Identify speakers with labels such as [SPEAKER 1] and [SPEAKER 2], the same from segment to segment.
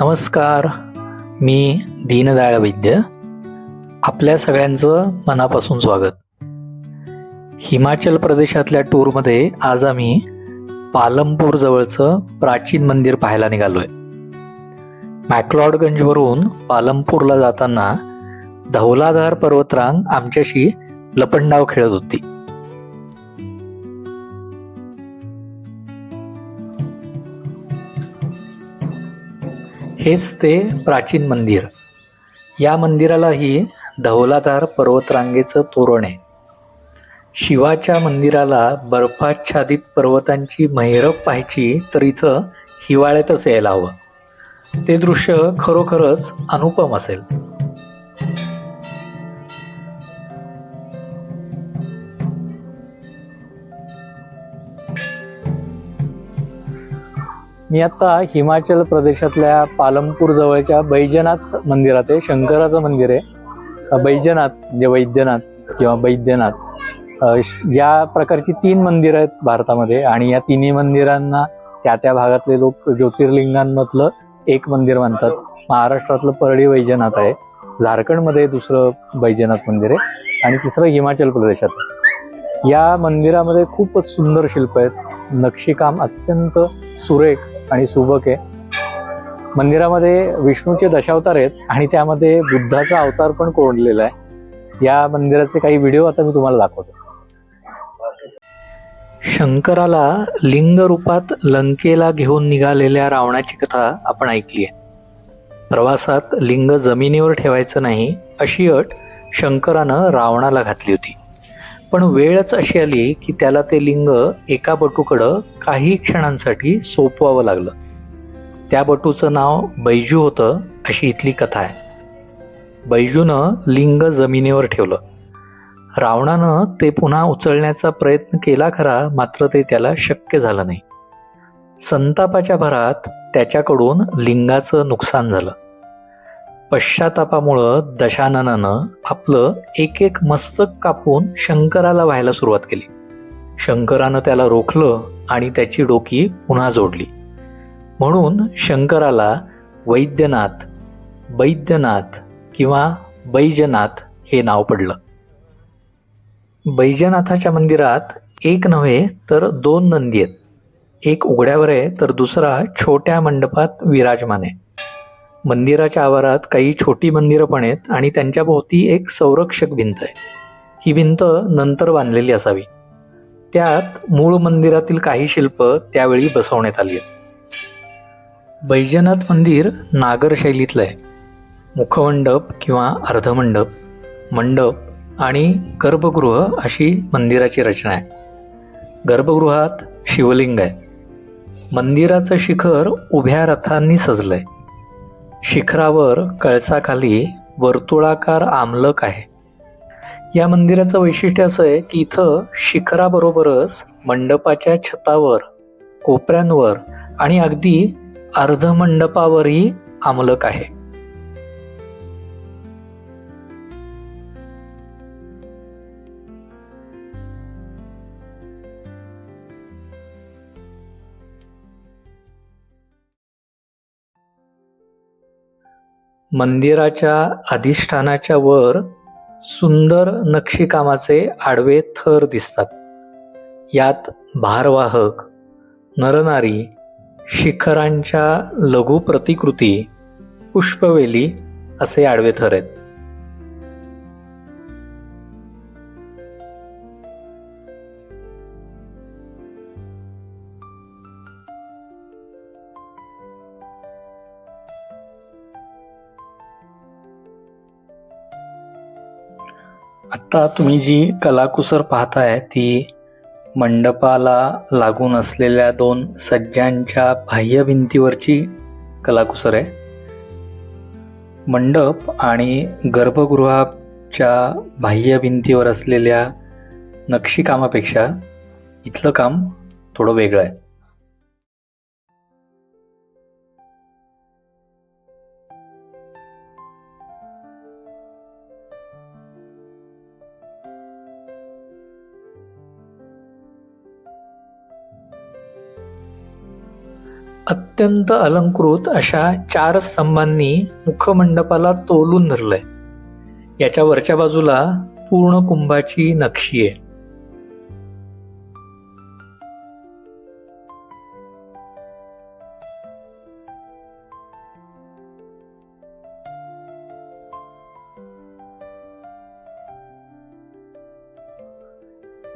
[SPEAKER 1] नमस्कार. मी दीनदयाळ वैद्य. आपल्या सगळ्यांचं मनापासून स्वागत. हिमाचल प्रदेशातल्या टूरमध्ये आज आम्ही पालमपूर जवळचं प्राचीन मंदिर पाहायला निघालोय. मॅक्लॉडगंजवरून पालमपूरला जाताना धौलाधार पर्वतरांग आमच्याशी लपंडाव खेळत होती. हेच ते प्राचीन मंदिर. या मंदिरालाही धवलाधार पर्वतरांगेचं तोरण आहे. शिवाच्या मंदिराला बर्फाच्छादित पर्वतांची मैरप पाहायची तर इथं हिवाळ्यातच यायला हवं. ते दृश्य खरोखरच अनुपम असेल. मी आता हिमाचल प्रदेशातल्या पालमपूर जवळच्या बैजनाथ मंदिरात आहे. शंकराचं मंदिर आहे. बैजनाथ म्हणजे वैद्यनाथ किंवा बैद्यनाथ. श- या प्रकारची तीन मंदिरं आहेत भारतामध्ये आणि या तिन्ही मंदिरांना त्या त्या भागातले लोक ज्योतिर्लिंगांमधलं एक मंदिर मानतात. महाराष्ट्रातलं परळी वैजनाथ आहे. झारखंडमध्ये दुसरं बैजनाथ मंदिर आहे आणि तिसरं हिमाचल प्रदेशात आहे. या मंदिरामध्ये खूपच सुंदर शिल्प आहेत. नक्षीकाम अत्यंत सुरेख आणि सुबक आहे. मंदिरामध्ये विष्णूचे दशावतार आहेत आणि त्यामध्ये बुद्धाचा अवतार पण कोंडलेला आहे. या मंदिराचे काही व्हिडिओ आता मी तुम्हाला दाखवतो. शंकराला लिंग रूपात लंकेला घेऊन निघालेल्या रावणाची कथा आपण ऐकली आहे. प्रवासात लिंग जमिनीवर ठेवायचं नाही अशी अट शंकरानं रावणाला घातली होती. पण वेळच अशी आली की त्याला ते लिंग एका बटूकडं काही क्षणांसाठी सोपवावं लागलं. त्या बटूचं नाव बैजू होतं अशी इथली कथा आहे. बैजूनं लिंग जमिनीवर ठेवलं. रावणानं ते पुन्हा उचलण्याचा प्रयत्न केला खरा मात्र ते त्याला शक्य झालं नाही. संतापाच्या भरात त्याच्याकडून लिंगाचं नुकसान झालं. पश्चातापामुळं दशाननानं आपलं एक एक मस्तक कापून शंकराला व्हायला सुरुवात केली. शंकरानं त्याला रोखलं आणि त्याची डोकी पुन्हा जोडली. म्हणून शंकराला वैद्यनाथ बैद्यनाथ किंवा बैजनाथ हे नाव पडलं. बैजनाथाच्या मंदिरात एक नव्हे तर दोन नंदी आहेत. एक उघड्यावर आहे तर दुसरा छोट्या मंडपात विराजमान आहे. मंदिराच्या आवारात काही छोटी मंदिरं पण आहेत आणि त्यांच्या भोवती एक संरक्षक भिंत आहे. ही भिंत नंतर बांधलेली असावी. त्यात मूळ मंदिरातील काही शिल्प त्यावेळी बसवण्यात आली आहेत. बैजनाथ मंदिर नागर शैलीतलं आहे. मुखमंडप किंवा अर्धमंडप मंडप आणि गर्भगृह अशी मंदिराची रचना आहे. गर्भगृहात शिवलिंग आहे. मंदिराचं शिखर उभ्या रथांनी सजलं आहे शिखरावर कळसाखाली वर्तुळाकार आमलक आहे. या मंदिराचं वैशिष्ट्य असं आहे की इथं शिखराबरोबरच मंडपाच्या छतावर कोपऱ्यांवर आणि अगदी अर्धमंडपावरही आमलक आहे. मंदिराच्या अधिष्ठानाच्या वर सुंदर नक्षीकामाचे आडवे थर दिसतात. यात भारवाहक नरनारी शिखरांच्या लघु प्रतिकृती पुष्पवेली असे आडवे थर आहेत. आत्ता तुम्ही जी कलाकुसर पाहताय ती मंडपाला लागून असलेल्या दोन सज्जांच्या बाह्य भिंतीवरची कलाकुसर आहे. मंडप आणि गर्भगृहाच्या बाह्य भिंतीवर असलेल्या नक्षीकामापेक्षा इथलं काम थोडं वेगळं आहे. अत्यंत अलंकृत अशा चार स्तंभांनी मुखमंडपाला तोलून धरलंय. याच्या वरच्या बाजूला पूर्ण कुंभाची नक्षी आहे.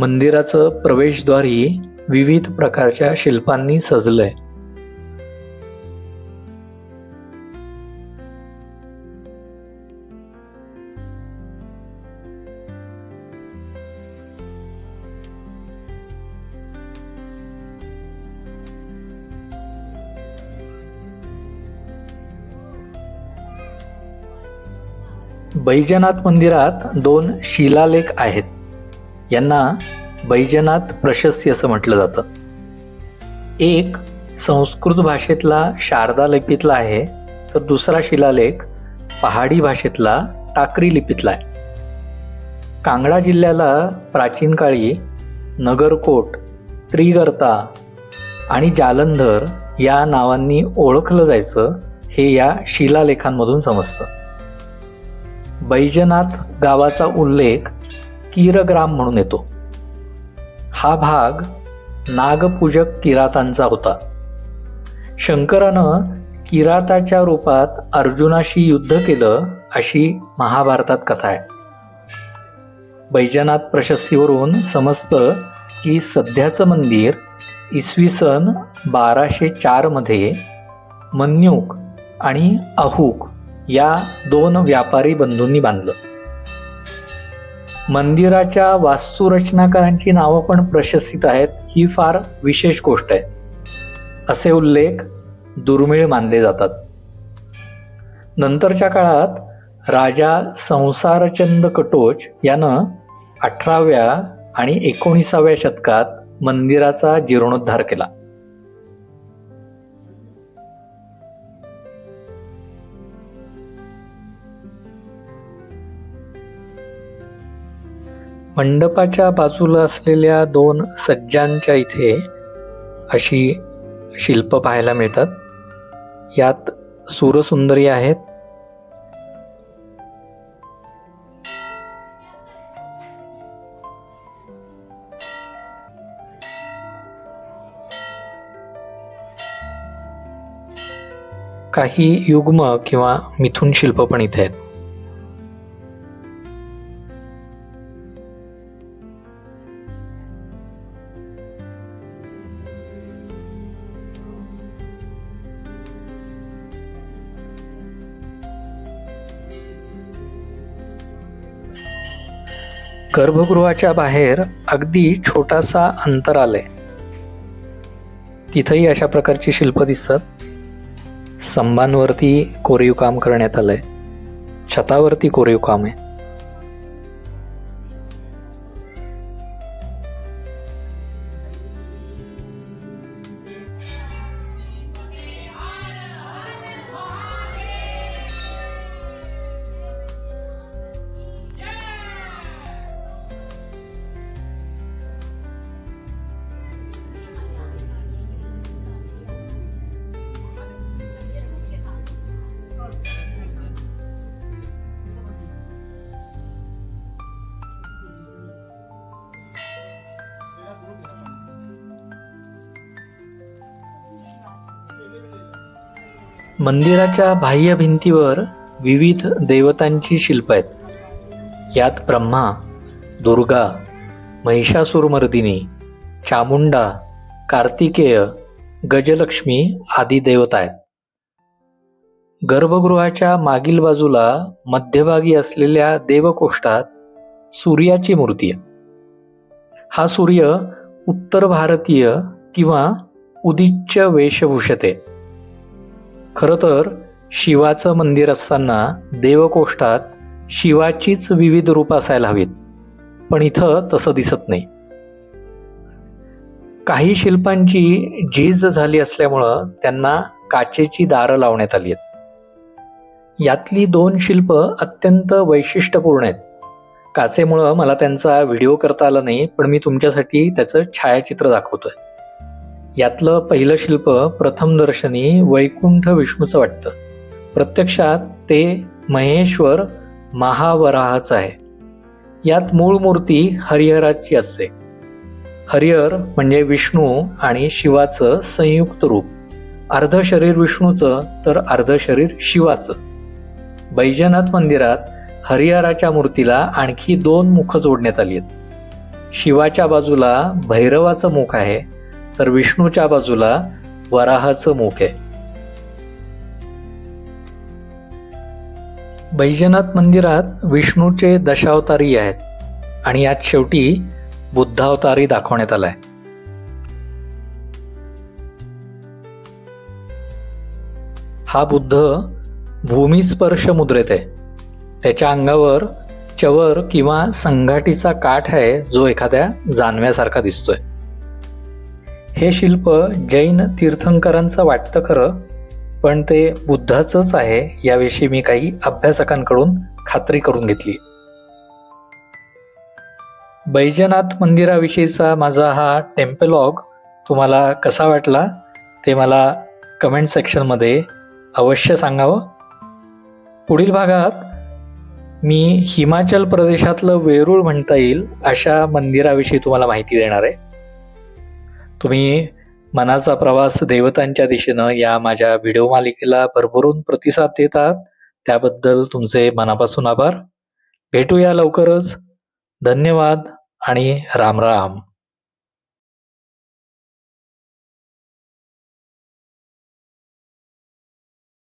[SPEAKER 1] मंदिराचं प्रवेशद्वारही विविध प्रकारच्या शिल्पांनी सजलंय. बैजनाथ मंदिरात दोन शिलालेख आहेत. यांना बैजनाथ प्रशस्ती असं म्हटलं जातं. एक संस्कृत भाषेतला शारदा लिपीतला आहे तर दुसरा शिलालेख पहाडी भाषेतला टाकरी लिपीतला आहे. कांगडा जिल्ह्याला प्राचीन काळी नगरकोट त्रिगर्ता आणि जालंधर या नावांनी ओळखलं जायचं हे या शिलालेखांमधून समजतं. बैजनाथ गावाचा उल्लेख कीरग्राम म्हणून येतो. हा भाग नागपूजक किरातांचा होता. शंकरानं किराताच्या रूपात अर्जुनाशी युद्ध केलं अशी महाभारतात कथा आहे. बैजनाथ प्रशस्तीवरून समजतं की सध्याचं मंदिर इसवी सन बाराशे चारमध्ये मन्यूक आणि अहूक या दोन व्यापारी बंधूंनी बांधलं. मंदिराच्या वास्तुरचनाकारांची नावं पण प्रशस्तित आहेत ही फार विशेष गोष्ट आहे. असे उल्लेख दुर्मिळ मानले जातात. नंतरच्या काळात राजा संसारचंद कटोच यानं अठराव्या आणि एकोणीसाव्या शतकात मंदिराचा जीर्णोद्धार केला. मंडपाच्या बाजूला असलेल्या दोन सज्जांच्या इथे अशी शिल्प पाहायला मिळतात. यात सूरसुंदरी आहेत. काही युग्म किंवा मिथुन शिल्प पण इथे आहेत. गर्भगृहाच्या बाहेर अगदी छोटासा अंतराल आहे तिथंही अशा प्रकारची शिल्प दिसतात स्तंभांवरती कोरीव काम करण्यात आलंय. छतावरती कोरीव काम आहे. मंदिराच्या बाह्य भिंतीवर विविध देवतांची शिल्प आहेत. यात ब्रह्मा दुर्गा महिषासुरमर्दिनी चामुंडा कार्तिकेय गजलक्ष्मी आदी देवता आहेत. गर्भगृहाच्या मागील बाजूला मध्यभागी असलेल्या देवकोष्ठात सूर्याची मूर्ती आहे. हा सूर्य उत्तर भारतीय किंवा उदिच्च वेशभूषते आहे. खरं तर शिवाचं मंदिर असताना देवकोष्ठात शिवाचीच विविध रूप असायला हवीत पण इथं तसं दिसत नाही. काही शिल्पांची झीज झाली असल्यामुळं त्यांना काचेची दारं लावण्यात आली आहेत. यातली दोन शिल्प अत्यंत वैशिष्ट्यपूर्ण आहेत. काचेमुळं मला त्यांचा व्हिडिओ करता आला नाही पण मी तुमच्यासाठी त्याचं छायाचित्र दाखवतोय. यातलं पहिलं शिल्प प्रथमदर्शनी वैकुंठ विष्णूचं वाटतं. प्रत्यक्षात ते महेश्वर महावराहाचं आहे. यात मूळ मूर्ती हरिहराची असते. हरिहर म्हणजे विष्णू आणि शिवाचं संयुक्त रूप. अर्ध शरीर विष्णूचं तर अर्ध शरीर शिवाचं. बैजनाथ मंदिरात हरिहराच्या मूर्तीला आणखी दोन मुख जोडण्यात आली आहेत. शिवाच्या बाजूला भैरवाचं मुख आहे तर विष्णूच्या बाजूला वराहाचं मुख आहे. बैजनाथ मंदिरात विष्णूचे दशावतारी आहेत आणि यात शेवटी बुद्धावतारी दाखवण्यात आलाय. हा बुद्ध भूमिस्पर्श मुद्रेत आहे. त्याच्या अंगावर चवर किंवा संघाटीचा काठ आहे जो एखाद्या जानव्यासारखा दिसतोय. हे शिल्प जैन तीर्थंकरांचं वाटतं खरं पण ते बुद्धाचंच आहे याविषयी मी काही अभ्यासकांकडून खात्री करून घेतली. बैजनाथ मंदिराविषयीचा माझा हा टेम्पलॉग तुम्हाला कसा वाटला ते मला कमेंट सेक्शनमध्ये अवश्य सांगावं. पुढील भागात मी हिमाचल प्रदेशातलं वेरूळ म्हणता येईल अशा मंदिराविषयी तुम्हाला माहिती देणार आहे. तुम्ही मनाचा प्रवास देवतांच्या दिशेनं या माझ्या व्हिडिओ मालिकेला भरभरून प्रतिसाद देतात त्याबद्दल तुमचे मनापासून आभार. भेटूया लवकरच. धन्यवाद आणि राम राम.